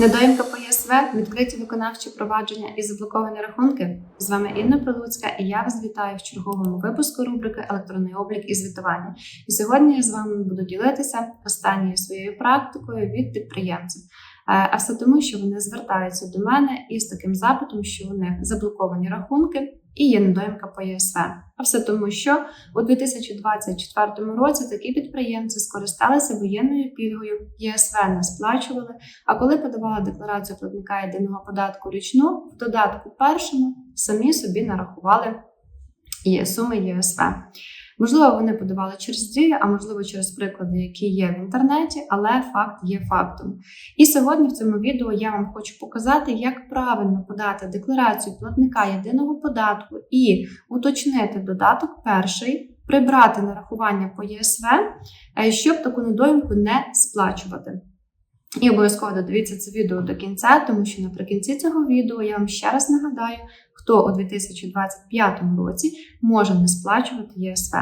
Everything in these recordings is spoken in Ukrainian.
Недоїмка по ЄСВ, відкриті виконавчі провадження і заблоковані рахунки. З вами Інна Прилуцька, і я вас вітаю в черговому випуску рубрики Електронний облік і звітування. І сьогодні я з вами буду ділитися останньою своєю практикою від підприємців. Е, А все тому, що вони звертаються до мене із таким запитом, що у них заблоковані рахунки і є недоїмка по ЄСВ. А все тому, що у 2024 році такі підприємці скористалися воєнною пільгою, ЄСВ не сплачували. А коли подавала декларацію платника єдиного податку річну, в додатку першому самі собі нарахували суми ЄСВ. Можливо, вони подавали через дію, а можливо через приклади, які є в інтернеті, але факт є фактом. І сьогодні в цьому відео я вам хочу показати, як правильно подати декларацію платника єдиного податку і уточнити додаток перший, прибрати нарахування по ЄСВ, е, щоб таку недоїмку не сплачувати. І обов'язково додивіться це відео до кінця, тому що наприкінці цього відео я вам ще раз нагадаю, хто у 2025 році може не сплачувати ЄСВ.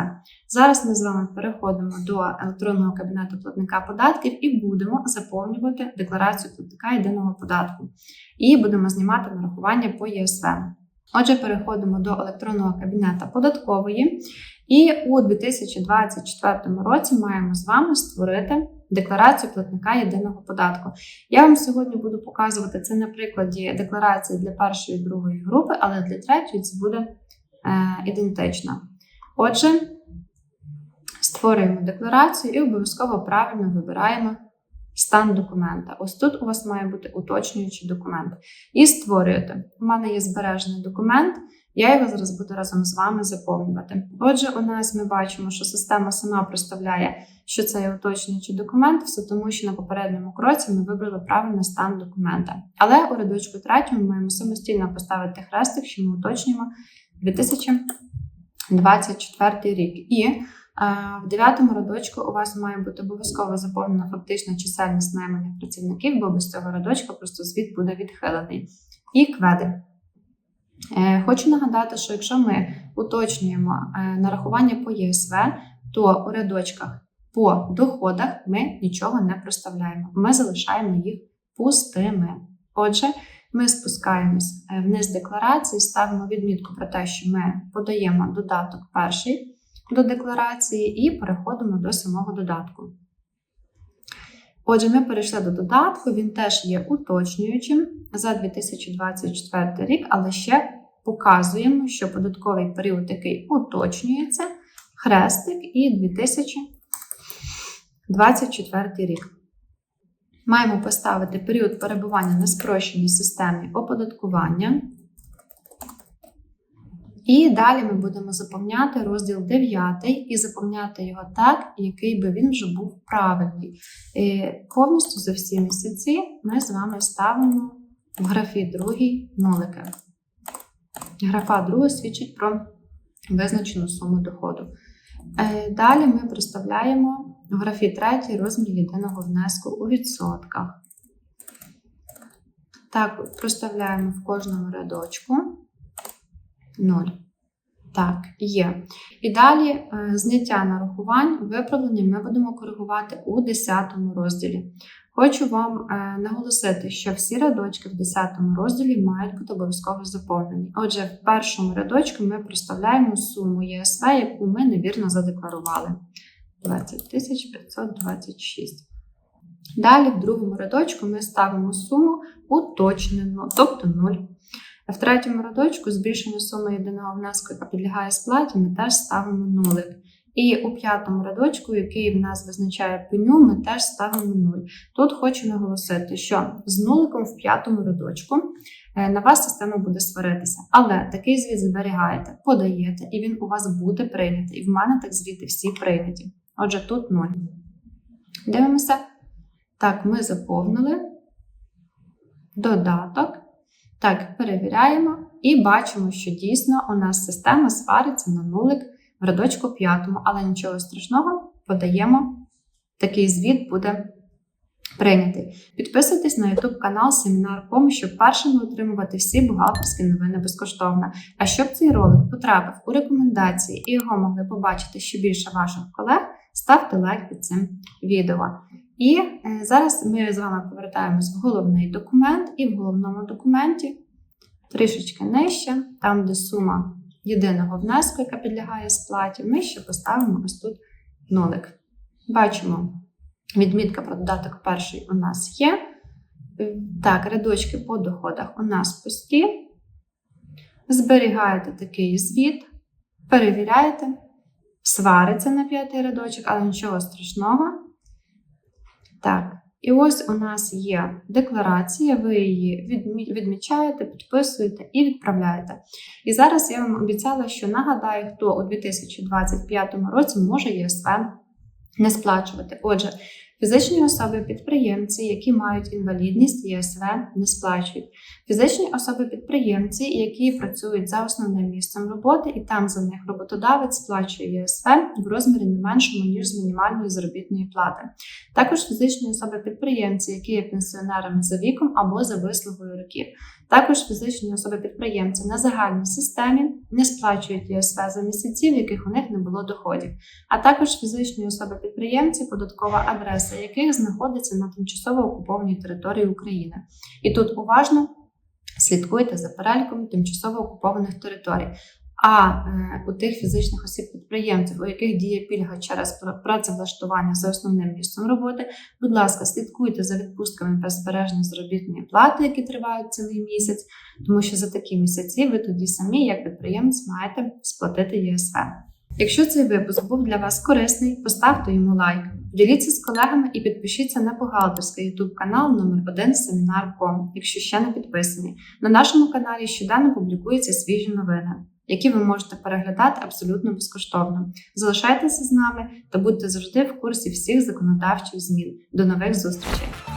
Зараз ми з вами переходимо до електронного кабінету платника податків і будемо заповнювати декларацію платника єдиного податку. І будемо знімати нарахування по ЄСВ. Отже, переходимо до електронного кабінету податкової. І у 2024 році маємо з вами створити декларацію платника єдиного податку. Я вам сьогодні буду показувати це на прикладі декларації для першої і другої групи, але для третьої це буде е, ідентично. Отже, створюємо декларацію і обов'язково правильно вибираємо стан документа. Ось тут у вас має бути уточнюючий документ. І створюєте. У мене є збережений документ. Я його зараз буду разом з вами заповнювати. Отже, у нас ми бачимо, що система сама представляє, що це є уточнюючий документ, все тому, що на попередньому кроці ми вибрали правильний стан документа. Але у рядочку третьому ми маємо самостійно поставити хрестик, що ми уточнюємо 2024 рік. І е, в дев'ятому рядочку у вас має бути обов'язково заповнена фактична чисельність найманих працівників, бо без цього рядочка просто звіт буде відхилений. І кведи. Е, Хочу нагадати, що якщо ми уточнюємо е, нарахування по ЄСВ, то у рядочках по доходах ми нічого не проставляємо. Ми залишаємо їх пустими. Отже, ми спускаємось е, вниз декларації, ставимо відмітку про те, що ми подаємо додаток перший до декларації і переходимо до самого додатку. Отже, ми перейшли до додатку, він теж є уточнюючим за 2024 рік, але ще показуємо, що податковий період, який уточнюється, хрестик і 2024 рік. Маємо поставити період перебування на спрощеній системі оподаткування. І далі ми будемо заповняти розділ 9 і заповняти його так, який би він вже був правильний. І повністю за всі місяці ми з вами ставимо в графі другій нулики. Графа друга свідчить про визначену суму доходу. Е, Далі ми проставляємо в графі третій розмір єдиного внеску у відсотках. Так, проставляємо в кожному рядочку 0. Так, є. І далі е, зняття нарахувань, виправлення ми будемо коригувати у 10 розділі. Хочу вам е, наголосити, що всі рядочки в 10 розділі мають бути обов'язково заповнені. Отже, в першому рядочку ми проставляємо суму ЄСВ, яку ми невірно задекларували. 20 526. Далі в другому рядочку ми ставимо суму уточнену, тобто 0. В третьому рядочку збільшення суми єдиного внеску, яка підлягає сплаті, ми теж ставимо нулик. І у п'ятому рядочку, який в нас визначає пеню, ми теж ставимо 0. Тут хочу наголосити, що з нуликом в п'ятому рядочку е, на вас система буде сваритися. Але такий звіт зберігаєте, подаєте, і він у вас буде прийнятий. І в мене так звіти всі прийняті. Отже, тут 0. Дивимося. Так, ми заповнили додаток. Так, перевіряємо і бачимо, що дійсно у нас система свариться на нулик в рядочку п'ятому, але нічого страшного, подаємо. Такий звіт буде прийнятий. Підписуйтесь на YouTube канал Семінар.ком, щоб першими отримувати всі бухгалтерські новини безкоштовно. А щоб цей ролик потрапив у рекомендації і його могли побачити ще більше ваших колег, ставте лайк під цим відео. І е, зараз ми з вами повертаємось в головний документ, і в головному документі трішечки нижче, там, де сума єдиного внеску, яка підлягає сплаті, ми ще поставимо ось тут нолик. Бачимо, відмітка про додаток перший у нас є. Так, рядочки по доходах у нас пусті. Зберігаєте такий звіт, перевіряєте, свариться на п'ятий рядочок, але нічого страшного. Так, і ось у нас є декларація, ви її відмі- відмічаєте, підписуєте і відправляєте. І зараз я вам обіцяла, що нагадаю, хто у 2025 році може ЄСВ не сплачувати. Отже, фізичні особи-підприємці, які мають інвалідність, ЄСВ не сплачують. Фізичні особи-підприємці, які працюють за основним місцем роботи, і там за них роботодавець сплачує ЄСВ в розмірі не меншому ніж з мінімальної заробітної плати. Також фізичні особи-підприємці, які є пенсіонерами за віком або за вислугою років. Також фізичні особи-підприємці на загальній системі не сплачують ЄСВ за місяці, в яких у них не було доходів, а також фізичні особи-підприємці, податкова адреса яких знаходиться на тимчасово окупованій території України. І тут уважно слідкуйте за переліком тимчасово окупованих територій. А е, у тих фізичних осіб-підприємців, у яких діє пільга через працевлаштування за основним місцем роботи, будь ласка, слідкуйте за відпустками без заробітної плати, які тривають цілий місяць, тому що за такі місяці ви тоді самі, як підприємець, маєте сплатити ЄСВ. Якщо цей випуск був для вас корисний, поставте йому лайк, діліться з колегами і підпишіться на бухгалтерський YouTube канал номер 1 Семінар.com, якщо ще не підписані. На нашому каналі щоденно публікуються свіжі новини, які ви можете переглядати абсолютно безкоштовно. Залишайтеся з нами та будьте завжди в курсі всіх законодавчих змін. До нових зустрічей!